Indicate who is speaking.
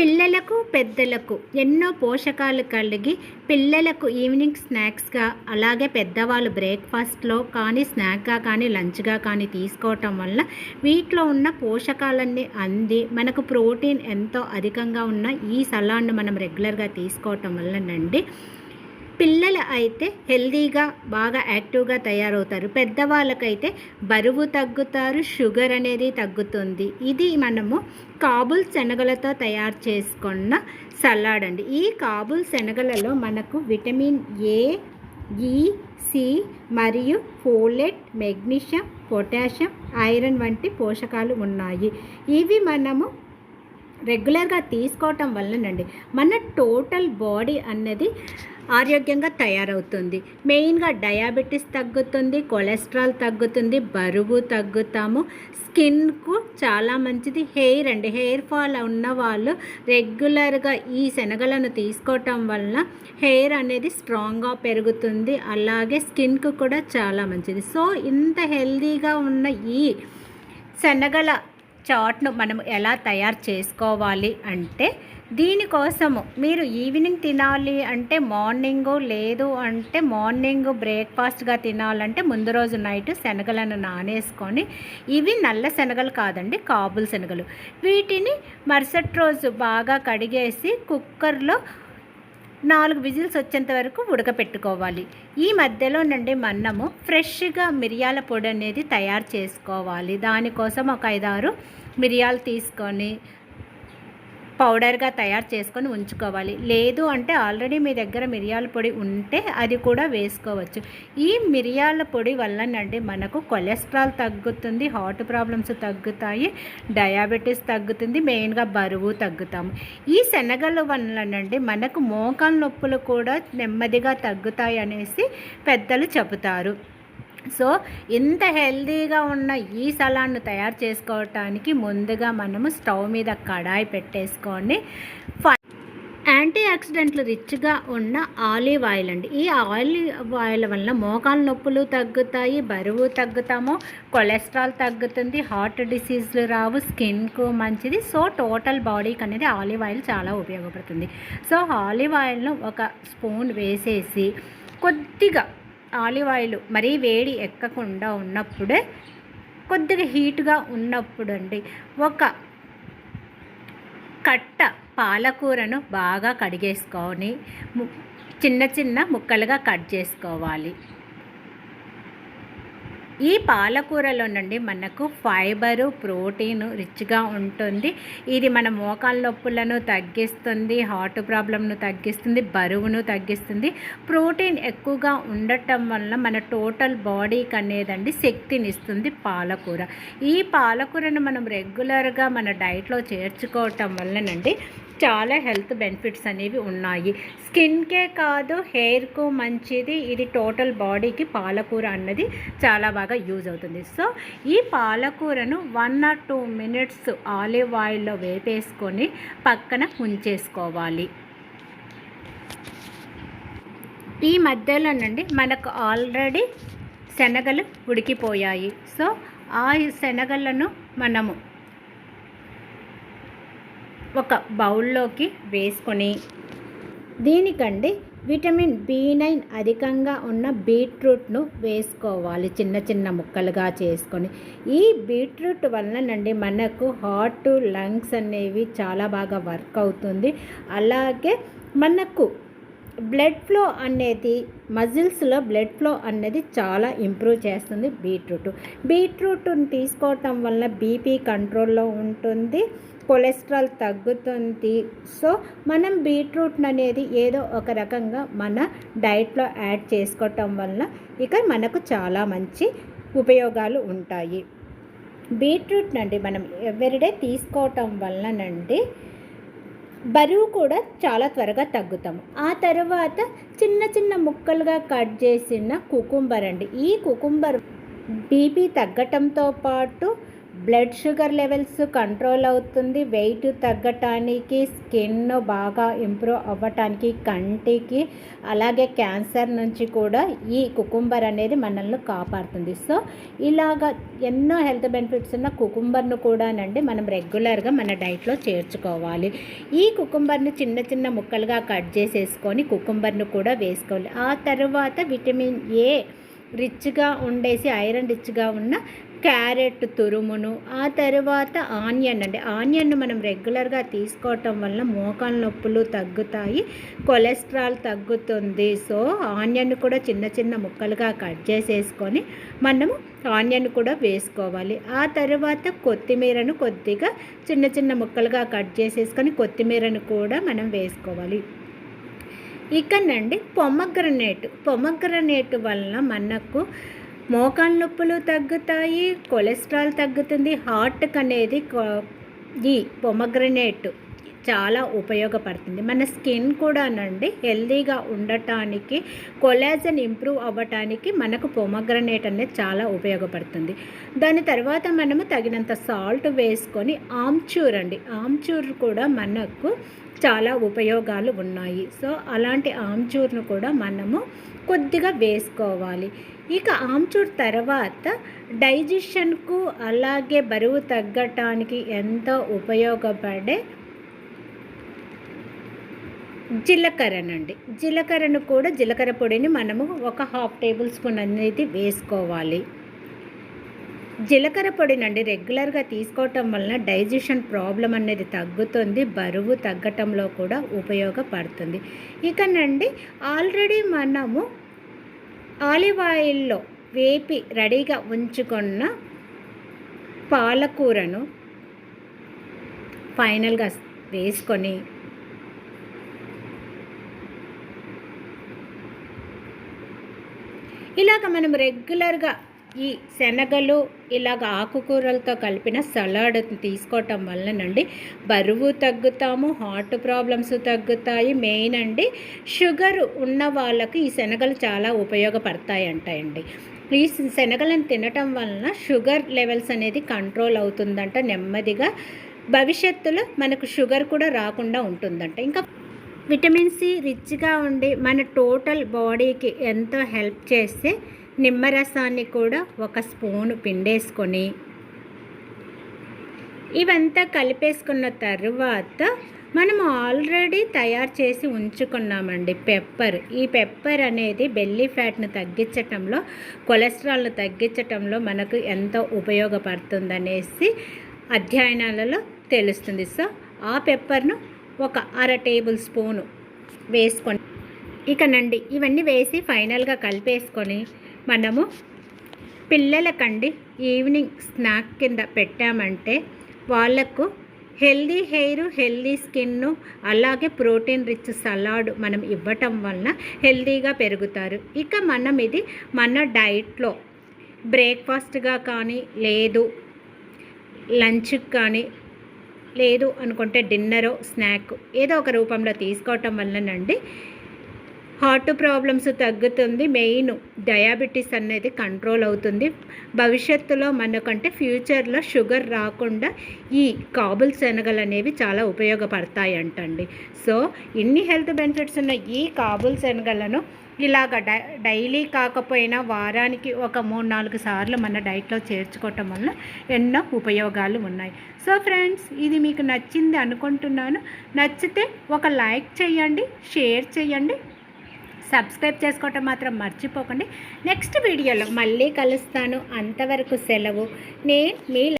Speaker 1: పిల్లలకు పెద్దలకు ఎన్నో పోషకాలు కలిగి పిల్లలకు ఈవినింగ్ స్నాక్స్గా అలాగే పెద్దవాళ్ళు బ్రేక్ఫాస్ట్లో కానీ స్నాక్గా కానీ లంచ్గా కానీ తీసుకోవటం వల్ల వీటిలో ఉన్న పోషకాలన్నీ అంది. మనకు ప్రోటీన్ ఎంతో అధికంగా ఉన్న ఈ సలాడ్ను మనం రెగ్యులర్గా తీసుకోవటం వల్లనండి పిల్లలు అయితే హెల్దీగా బాగా యాక్టివ్గా తయారవుతారు. పెద్దవాళ్ళకైతే బరువు తగ్గుతారు షుగర్ అనేది తగ్గుతుంది. ఇది మనము కాబుల్ శనగలతో తయారు చేసుకున్న సలాడ్ అండి. ఈ కాబుల్ శనగలలో మనకు విటమిన్ ఏ ఈ సి మరియు ఫోలెట్ మెగ్నీషియం పొటాషియం ఐరన్ వంటి పోషకాలు ఉన్నాయి. ఇవి మనము రెగ్యులర్గా తీసుకోవటం వల్లనండి మన టోటల్ బాడీ అన్నది ఆరోగ్యంగా తయారవుతుంది. మెయిన్గా డయాబెటీస్ తగ్గుతుంది కొలెస్ట్రాల్ తగ్గుతుంది బరువు తగ్గుతాము. స్కిన్కు చాలా మంచిది. హెయిర్ అండి హెయిర్ ఫాల్ ఉన్న వాళ్ళు రెగ్యులర్గా ఈ శనగలను తీసుకోవటం వలన హెయిర్ అనేది స్ట్రాంగ్గా పెరుగుతుంది. అలాగే స్కిన్కు కూడా చాలా మంచిది. సో ఇంత హెల్తీగా ఉన్న ఈ శనగల చాట్ను మనం ఎలా తయారు చేసుకోవాలి అంటే దీనికోసము మీరు ఈవినింగ్ తినాలి అంటే మార్నింగ్ లేదు అంటే మార్నింగ్ బ్రేక్ఫాస్ట్గా తినాలంటే ముందు రోజు నైట్ శనగలను నానేసుకొని ఇవి నల్ల శనగలు కాదండి కాబుల్ శనగలు. వీటిని మరుసటి రోజు బాగా కడిగేసి కుక్కర్లో నాలుగు విజిల్స్ వచ్చేంత వరకు ఉడకపెట్టుకోవాలి. ఈ మధ్యలో నుండి మనము ఫ్రెష్గా మిరియాల పొడి అనేది తయారు చేసుకోవాలి. దానికోసం ఒక ఐదారు మిరియాలు తీసుకొని పౌడర్గా తయారు చేసుకొని ఉంచుకోవాలి. లేదు అంటే ఆల్రెడీ మీ దగ్గర మిరియాల పొడి ఉంటే అది కూడా వేసుకోవచ్చు. ఈ మిరియాల పొడి వల్లనండి మనకు కొలెస్ట్రాల్ తగ్గుతుంది హార్ట్ ప్రాబ్లమ్స్ తగ్గుతాయి డయాబెటీస్ తగ్గుతుంది మెయిన్గా బరువు తగ్గుతాము. ఈ శనగల వల్లనండి మనకు మోకాల నొప్పులు కూడా నెమ్మదిగా తగ్గుతాయి అనేసి పెద్దలు చెబుతారు. సో ఇంత హెల్తీగా ఉన్న ఈ సలాడ్ను తయారు చేసుకోవటానికి ముందుగా మనము స్టవ్ మీద కడాయి పెట్టేసుకొని యాంటీ ఆక్సిడెంట్లు రిచ్గా ఉన్న ఆలివ్ ఆయిల్ అండి. ఈ ఆలివ్ ఆయిల్ వల్ల మోకాలు నొప్పులు తగ్గుతాయి బరువు తగ్గుతాము కొలెస్ట్రాల్ తగ్గుతుంది హార్ట్ డిసీజ్లు రావు స్కిన్కు మంచిది. సో టోటల్ బాడీకి అనేది ఆలివ్ ఆయిల్ చాలా ఉపయోగపడుతుంది. సో ఆలివ్ ఆయిల్ను ఒక స్పూన్ వేసేసి కొద్దిగా ఆలివ్ ఆయిల్ మరీ వేడి ఎక్కకుండా ఉన్నప్పుడే కొద్దిగా హీట్గా ఉన్నప్పుడు అండి ఒక కట్ట పాలకూరను బాగా కడిగేసుకొని చిన్న చిన్న ముక్కలుగా కట్ చేసుకోవాలి. ఈ పాలకూరలో నుండి మనకు ఫైబరు ప్రోటీన్ రిచ్గా ఉంటుంది. ఇది మన మోకాల నొప్పులను తగ్గిస్తుంది హార్ట్ ప్రాబ్లంను తగ్గిస్తుంది బరువును తగ్గిస్తుంది. ప్రోటీన్ ఎక్కువగా ఉండటం వల్ల మన టోటల్ బాడీకి అనేదండి శక్తినిస్తుంది పాలకూర. ఈ పాలకూరను మనం రెగ్యులర్గా మన డైట్లో చేర్చుకోవటం వల్లనండి చాలా హెల్త్ బెనిఫిట్స్ అనేవి ఉన్నాయి. స్కిన్కే కాదు హెయిర్కు మంచిది. ఇది టోటల్ బాడీకి పాలకూర అన్నది చాలా బాగా యూజ్ అవుతుంది. సో ఈ పాలకూరను one or two minutes olive ఆయిల్లో వేపేసుకొని పక్కన ఉంచేసుకోవాలి. ఈ మధ్యలో నుండి మనకు ఆల్రెడీ శనగలు ఉడికిపోయాయి. సో ఆ శనగలను మనము ఒక బౌల్లోకి వేసుకొని దీనికండి విటమిన్ బి నైన్ అధికంగా ఉన్న బీట్రూట్ను వేసుకోవాలి. చిన్న చిన్న ముక్కలుగా చేసుకొని. ఈ బీట్రూట్ వలనండి మనకు హార్ట్ లంగ్స్ అనేవి చాలా బాగా వర్క్ అవుతుంది. అలాగే మనకు బ్లడ్ ఫ్లో అనేది మజిల్స్లో బ్లడ్ ఫ్లో అనేది చాలా ఇంప్రూవ్ చేస్తుంది బీట్రూట్. బీట్రూట్ని తీసుకోవటం వల్ల బీపీ కంట్రోల్లో ఉంటుంది కొలెస్ట్రాల్ తగ్గుతుంది. సో మనం బీట్రూట్ అనేది ఏదో ఒక రకంగా మన డైట్లో యాడ్ చేసుకోవటం వల్ల ఇక మనకు చాలా మంచి ఉపయోగాలు ఉంటాయి. బీట్రూట్ నండి మనం ఎవరిడే తీసుకోవటం వల్లనండి బరువు కూడా చాలా త్వరగా తగ్గుతాము ఆ తర్వాత చిన్న చిన్న ముక్కలుగా కట్ చేసిన కుకుంబర్ అండి. ఈ కుకుంబర్ బీపీ తగ్గటంతో పాటు బ్లడ్ షుగర్ లెవెల్స్ కంట్రోల్ అవుతుంది. వెయిట్ తగ్గటానికి స్కిన్ బాగా ఇంప్రూవ్ అవ్వటానికి కంటికి అలాగే క్యాన్సర్ నుంచి కూడా ఈ కుకుంబర్ అనేది మనల్ని కాపాడుతుంది. సో ఇలాగ ఎన్నో హెల్త్ బెనిఫిట్స్ ఉన్న కుకుంబర్ను కూడానండి మనం రెగ్యులర్గా మన డైట్లో చేర్చుకోవాలి. ఈ కుకుంబర్ను చిన్న చిన్న ముక్కలుగా కట్ చేసేసుకొని కుకుంబర్ను కూడా వేసుకోవాలి. ఆ తర్వాత విటమిన్ ఏ రిచ్గా ఉండేసి ఐరన్ రిచ్గా ఉన్న క్యారెట్ తురుమును ఆ తర్వాత ఆనియన్ అండి ఆనియన్ మనం రెగ్యులర్గా తీసుకోవటం వల్ల మోకాల నొప్పులు తగ్గుతాయి కొలెస్ట్రాల్ తగ్గుతుంది. సో ఆనియన్ కూడా చిన్న చిన్న ముక్కలుగా కట్ చేసేసుకొని మనము ఆనియన్ కూడా వేసుకోవాలి. ఆ తర్వాత కొత్తిమీరను కొద్దిగా చిన్న చిన్న ముక్కలుగా కట్ చేసేసుకొని కొత్తిమీరను కూడా మనం వేసుకోవాలి. ఇకనండి పొమ్మగ్రనేటు. పొమ్మగ్రనేటు వలన మనకు మోకాళ్ళ నొప్పులు తగ్గుతాయి కొలెస్ట్రాల్ తగ్గుతుంది హార్ట్కి అనేది ఈ పొమగ్రనేట్ చాలా ఉపయోగపడుతుంది. మన స్కిన్ కూడానండి హెల్దీగా ఉండటానికి కొలాజన్ ఇంప్రూవ్ అవ్వటానికి మనకు పొమగ్రనేట్ అనేది చాలా ఉపయోగపడుతుంది. దాని తర్వాత మనము తగినంత సాల్ట్ వేసుకొని ఆమ్చూర్ అండి ఆమ్చూర్ కూడా మనకు చాలా ఉపయోగాలు ఉన్నాయి. సో అలాంటి ఆమ్చూర్ను కూడా మనము కొద్దిగా వేసుకోవాలి. ఇక ఆమ్చూర్ తర్వాత డైజెషన్కు అలాగే బరువు తగ్గటానికి ఎంతో ఉపయోగపడే జీలకర్రనండి. జీలకర్రను కూడా జీలకర్ర పొడిని మనము ఒక హాఫ్ టేబుల్ స్పూన్ అనేది వేసుకోవాలి. జీలకర్ర పొడినండి రెగ్యులర్గా తీసుకోవటం వలన డైజెషన్ ప్రాబ్లం అనేది తగ్గుతుంది బరువు తగ్గటంలో కూడా ఉపయోగపడుతుంది. ఇకనండి ఆల్రెడీ మనము ఆలివ్ ఆయిల్లో వేపి రెడీగా ఉంచుకున్న పాలకూరను ఫైనల్గా వేసుకొని ఇలాగ మనం రెగ్యులర్గా ఈ శనగలు ఇలాగ ఆకుకూరలతో కలిపిన సలాడ్ తీసుకోవటం వల్లనండి బరువు తగ్గుతాము హార్ట్ ప్రాబ్లమ్స్ తగ్గుతాయి. మెయిన్ అండి షుగర్ ఉన్న వాళ్ళకి ఈ శనగలు చాలా ఉపయోగపడతాయి అంటాయండి ఈ శనగలను తినటం వలన షుగర్ లెవెల్స్ అనేది కంట్రోల్ అవుతుందంట. నెమ్మదిగా భవిష్యత్తులో మనకు షుగర్ కూడా రాకుండా ఉంటుందంట. ఇంకా విటమిన్ సి రిచ్గా ఉండి మన టోటల్ బాడీకి ఎంతో హెల్ప్ చేస్తే నిమ్మరసాన్ని కూడా ఒక స్పూను పిండేసుకొని ఇవంతా కలిపేసుకున్న తర్వాత మనం ఆల్రెడీ తయారు చేసి ఉంచుకున్నామండి పెప్పర్. ఈ పెప్పర్ అనేది బెల్లీ ఫ్యాట్ను తగ్గించటంలో కొలెస్ట్రాల్ను తగ్గించటంలో మనకు ఎంతో ఉపయోగపడుతుందనేసి అధ్యయనాలలో తెలుస్తుంది. సో ఆ పెప్పర్ను ఒక అర టేబుల్ స్పూను వేసుకొని ఇకనండి ఇవన్నీ వేసి ఫైనల్గా కలిపేసుకొని మనము పిల్లలకండి ఈవినింగ్ స్నాక్ కింద పెట్టామంటే వాళ్ళకు హెల్దీ హెయిర్ హెల్దీ స్కిన్ అలాగే ప్రోటీన్ రిచ్ సలాడ్ మనం ఇవ్వటం వలన హెల్దీగా పెరుగుతారు. ఇక మనం ఇది మన డైట్లో బ్రేక్ఫాస్ట్గా కానీ లేదు లంచ్కి కానీ లేదు అనుకుంటే డిన్నరో స్నాక్ ఏదో ఒక రూపంలో తీసుకోవటం వల్లనండి హార్ట్ ప్రాబ్లమ్స్ తగ్గుతుంది. మెయిన్ డయాబెటీస్ అనేది కంట్రోల్ అవుతుంది. భవిష్యత్తులో మనకంటే ఫ్యూచర్లో షుగర్ రాకుండా ఈ కాబుల్ శనగలు అనేవి చాలా ఉపయోగపడతాయి అంటండి సో ఇన్ని హెల్త్ బెనిఫిట్స్ ఉన్న ఈ కాబుల్ శనగలను ఇలాగ డైలీ కాకపోయినా వారానికి ఒక మూడు నాలుగు సార్లు మన డైట్లో చేర్చుకోవటం వల్ల ఎన్నో ఉపయోగాలు ఉన్నాయి. సో ఫ్రెండ్స్ ఇది మీకు నచ్చింది అనుకుంటున్నాను. నచ్చితే ఒక లైక్ చేయండి షేర్ చేయండి. సబ్స్క్రైబ్ చేసుకోవటం మాత్రం మర్చిపోకండి. నెక్స్ట్ వీడియోలో మళ్ళీ కలుస్తాను. అంతవరకు సెలవు. నేను మీ